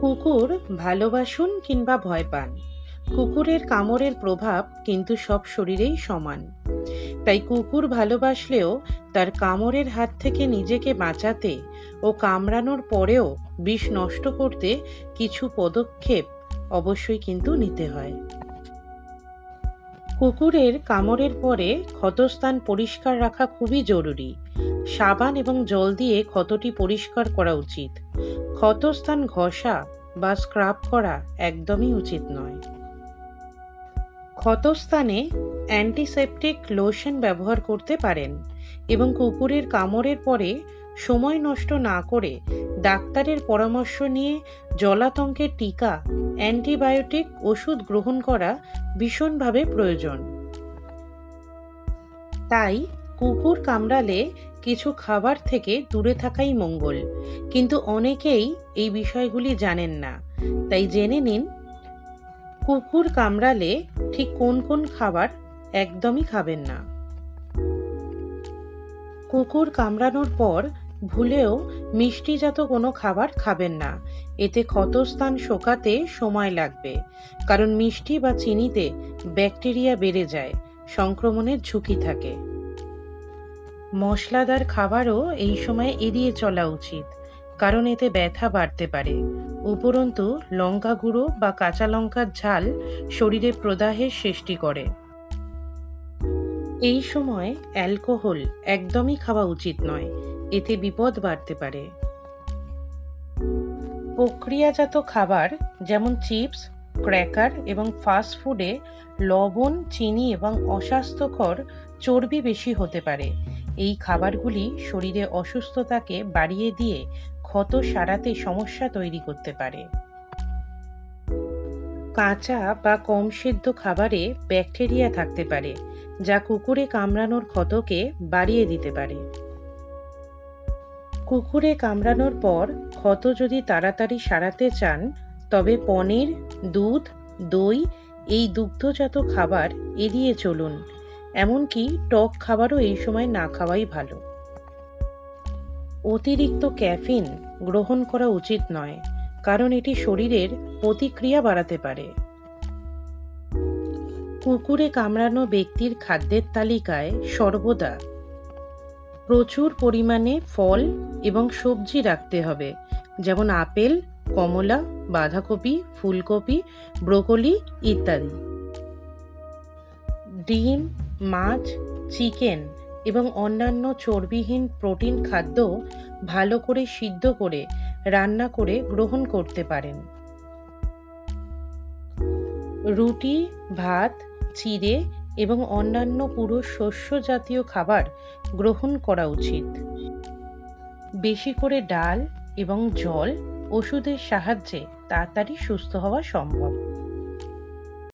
কুকুর ভালোবাসুন কিংবা ভয় পান। কুকুরের কামড়ের প্রভাব কিন্তু সব শরীরেই সমান। তাই কুকুর ভালোবাসলেও তার কামড়ের হাত থেকে নিজেকে বাঁচাতে ও কামড়ানোর পরেও বিষ নষ্ট করতে কিছু পদক্ষেপ অবশ্যই কিন্তু নিতে হয়। কুকুরের কামড়ের পরে ক্ষতস্থান পরিষ্কার রাখা খুবই জরুরি। সাবান এবং জল দিয়ে ক্ষতটি পরিষ্কার করা উচিত। ক্ষতস্থান ঘষা বা স্ক্রাব করা একদমই উচিত নয়। ক্ষতস্থানে অ্যান্টিসেপটিক লোশন ব্যবহার করতে পারেন এবং কুকুরের কামড়ের পরে সময় নষ্ট না করে ডাক্তারের পরামর্শ নিয়ে জলাতঙ্কের টিকা, অ্যান্টিবায়োটিক ওষুধ গ্রহণ করা ভীষণভাবে প্রয়োজন। তাই কুকুর কামড়ালে কিছু খাবার থেকে দূরে থাকাই মঙ্গল। কিন্তু অনেকেই এই বিষয়গুলি জানেন না। তাই জেনে নিন, কুকুর কামড়ালে ঠিক কোন কোন খাবার একদমই খাবেন না। কুকুর কামড়ানোর পর ভুলেও মিষ্টিজাত কোনো খাবার খাবেন না। এতে ক্ষতস্থান শোকাতে সময় লাগবে। কারণ মিষ্টি বা চিনিতে ব্যাকটেরিয়া বেড়ে যায়, সংক্রমণের ঝুঁকি থাকে। মশলাদার খাবারও এই সময় এড়িয়ে চলা উচিত, কারণ এতে ব্যথা বাড়তে পারে। উপরন্তু, লঙ্কা গুঁড়ো বা কাঁচা লঙ্কার ঝাল শরীরে প্রদাহের সৃষ্টি করে। এই সময় অ্যালকোহল একদমই খাওয়া উচিত নয়, এতে বিপদ বাড়তে পারে। প্রক্রিয়াজাত খাবার যেমন চিপস, ক্র্যাকার এবং ফাস্ট ফুডে লবণ, চিনি এবং অস্বাস্থ্যকর চর্বি বেশি হতে পারে। এই খাবারগুলি শরীরে অসুস্থতাকে বাড়িয়ে দিয়ে ক্ষত সারাতে সমস্যা তৈরি করতে পারে। কাঁচা বা কম সেদ্ধ খাবারে ব্যাকটেরিয়া থাকতে পারে, যা কুকুরে কামড়ানোর ক্ষতকে বাড়িয়ে দিতে পারে। কুকুরে কামড়ানোর পর ক্ষত যদি তাড়াতাড়ি সারাতে চান, তবে পনির, দুধ, দই, এই দুগ্ধজাত খাবার এড়িয়ে চলুন। এমনকি টক খাবারও এই সময় না খাওয়াই ভালো। অতিরিক্ত ক্যাফিন গ্রহণ করা উচিত নয়, কারণ এটি শরীরের প্রতিক্রিয়া বাড়াতে পারে। কুকুরে কামড়ানো ব্যক্তির খাদ্যের তালিকায় সর্বদা প্রচুর পরিমাণে ফল এবং সবজি রাখতে হবে, যেমন আপেল, কমলা, বাঁধাকপি, ফুলকপি, ব্রোকলি ইত্যাদি। ডিম মাছ, চিকেন এবং অন্যান্য চর্বিহীন প্রোটিন খাদ্য ভালো করে সিদ্ধ করে, রান্না করে গ্রহণ করতে পারেন। রুটি, ভাত, চিড়ে এবং অন্যান্য পুরো শস্য জাতীয় খাবার গ্রহণ করা উচিত। বেশি করে ডাল এবং জল ওষুধের সাহায্যে তাড়াতাড়ি সুস্থ হওয়া সম্ভব।